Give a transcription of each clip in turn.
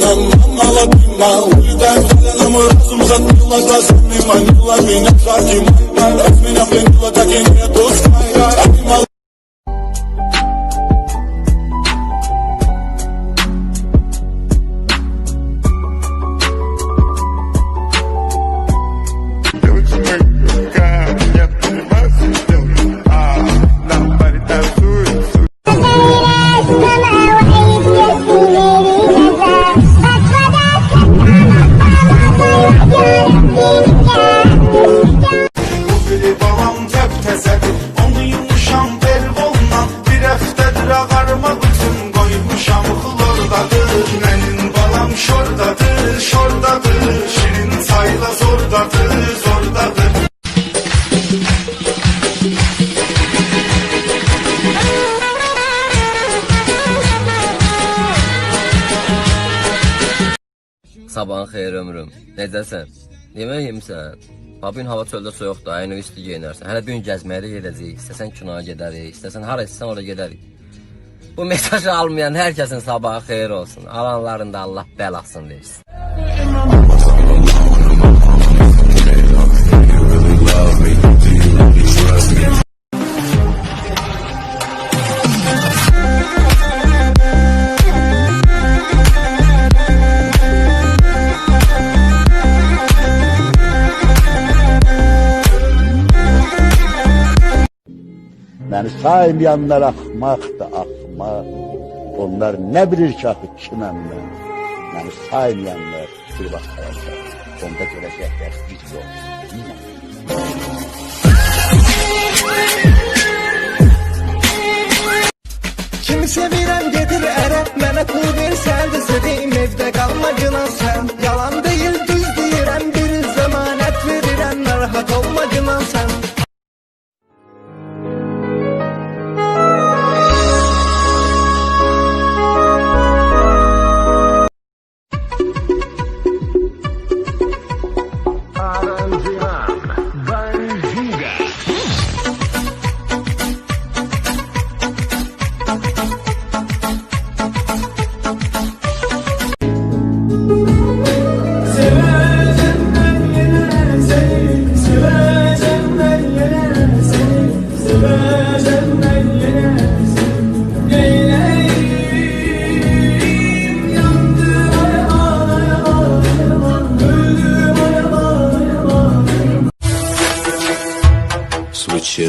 Намала пима, улетаем сюда, мой разум заткнула глазами Манила меня жарким, раз меня пленила, так и не отпускай Sabahın xeyir ömrüm. Necəsən? Yemək yemisən? Gün hava çöldə soyuqdur, ayını üstü geyinərsən. Hələ gün gəzməyə də gedəcəyik. İstəsən kinoya gedərik, istəsən hara istəsən ora gedərik. Bu mesajı almayan hər kəsin sabahı xeyir olsun. Alanların da Allah bəlasını versin. Məni saymayanlar axmaqdır, axmaq. Onlar nə bilir ki, axı kiməm mən. Məni saymayanlar bir vaxt qalacaq. Onda görəcəklər biz yox. Kimi sevirəm gedir ərə Mənə pul versən də seveyim evdə qalma günan sən Yalan deyil düz deyirəm bir zəmanət verirəm Narahat olma günan sən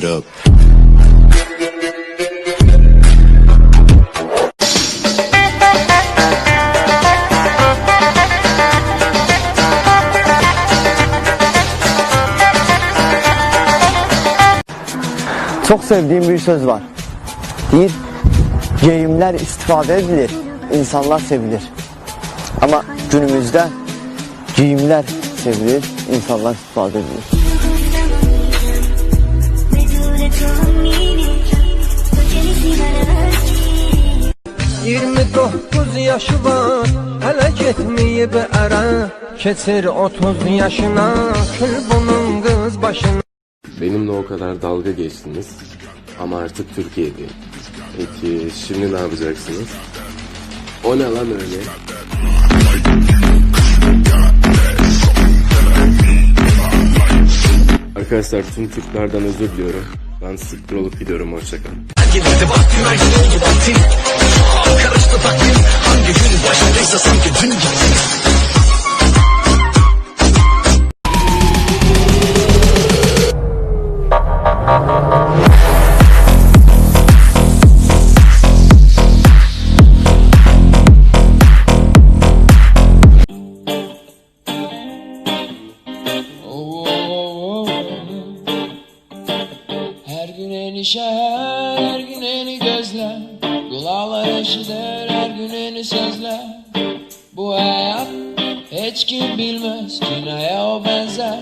up. Çok sevdiğim bir söz var. Bir, geyimler istifade edilir, insanlar sevilir. Ama günümüzde giyimler sevilir, insanlar istifade edilir. Yirmi dokuz yaşı var Hələ getməyib ərə Keçir otuz yaşına Kül bunun qız başına Benimle o kadar dalga geçtiniz ama artık Türkiye'deyim. Peki şimdi ne yapacaksınız? O ne lan öyle? Arkadaşlar tüm Türklerden özür diliyorum. Ben siktir olup gidiyorum hoşçakalın. Her her gün yeni gözler Kulağlar eşidir, her gün yeni sözler Bu hayat hiç kim bilmez ki neye o benzer.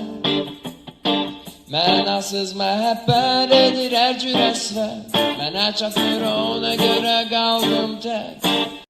Mənasız məhəbbət edir hər cür əsvər Mənə çatmır ona görə qaldım tək